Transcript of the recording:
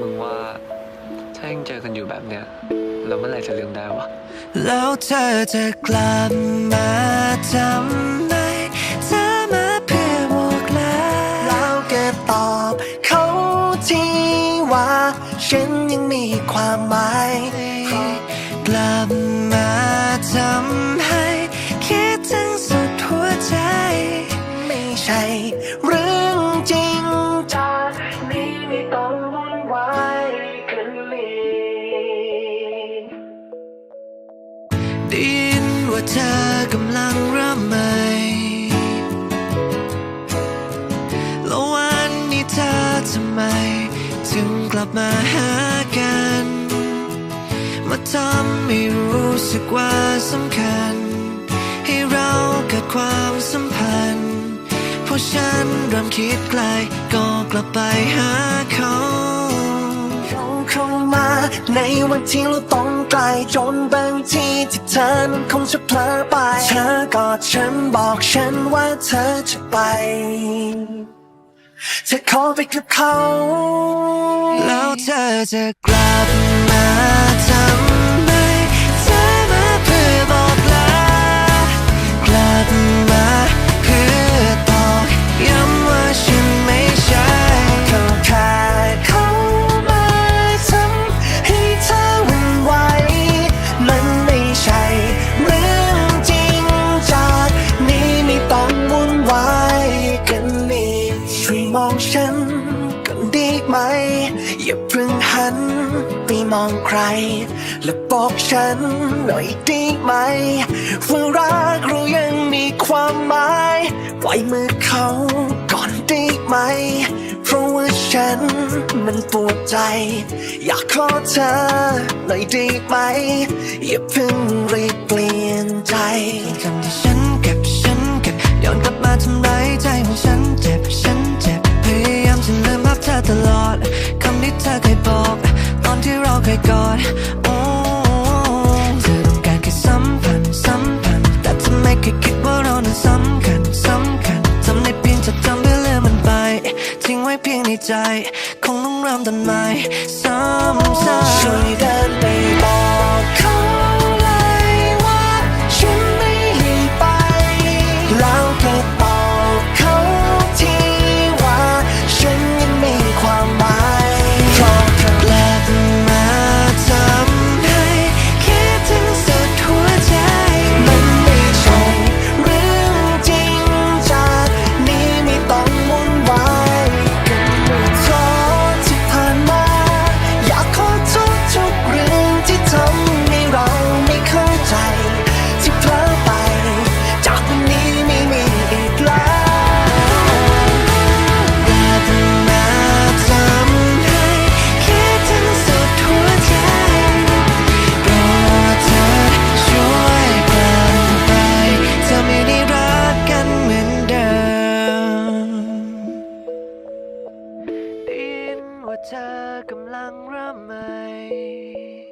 มึงว่าถ้ายังเจอกันอยู่แบบเนี้ยเราเมื่อไหร่จะลืมได้วะ แล้วเธอจะกลับมาทำไมเธอมาเพื่อบอกลาแล้วก็ตอบเขาทีว่า ฉันยังมีความหมายกลับมาทำให้ คิดถึงสุดหัวใจ ไม่ใช่เรื่อง ว่าเธอกำลังเริ่มใหม่แล้ววันนี้เธอทำไม ถึงกลับมาหากัน มาทำให้รู้สึกว่าสำคัญ ให้เราเกิดความสัมพันธ์ เพราะฉันเริ่มคิดไกลก็กลับไปหาเขา ในวันที่เราต้องไกลจนบางทีที่เธอนั้นคงจะเพลอไป เธอกอดฉันบอกฉันว่าเธอจะไป เธอขอไปกับเขา แล้วเธอจะกลับ มองใคร และบอกฉันหน่อยดีไหมว่ารักเรายังมีความหมายปล่อยมือเขาก่อนได้ไหม เพราะว่าฉันมันปวดใจ อยากขอเธอหน่อยได้ไหม อย่าเพิ่งรีบเปลี่ยนใจคำที่ฉันเก็บฉันเก็บย้อนกลับมาทำร้ายใจของฉันเจ็บฉันเจ็บพยายามจะลืมภาพเธอตลอดคำที่เธอเคย ที่เราเคยกอดโอ้เธอต้องการแค่สัมพันธ์สัมพันธ์แต่ทำไมเคยคิดว่าเรานั้นสำคัญสำคัญทำได้เพียงจะจำเพื่อลืมมันไป ทิ้งไว้เพียงในใจ คงต้องเริ่มต้นใหม่ซ้ำซ้ำช่วยเดินไปบอก อกำลังร่ำไห้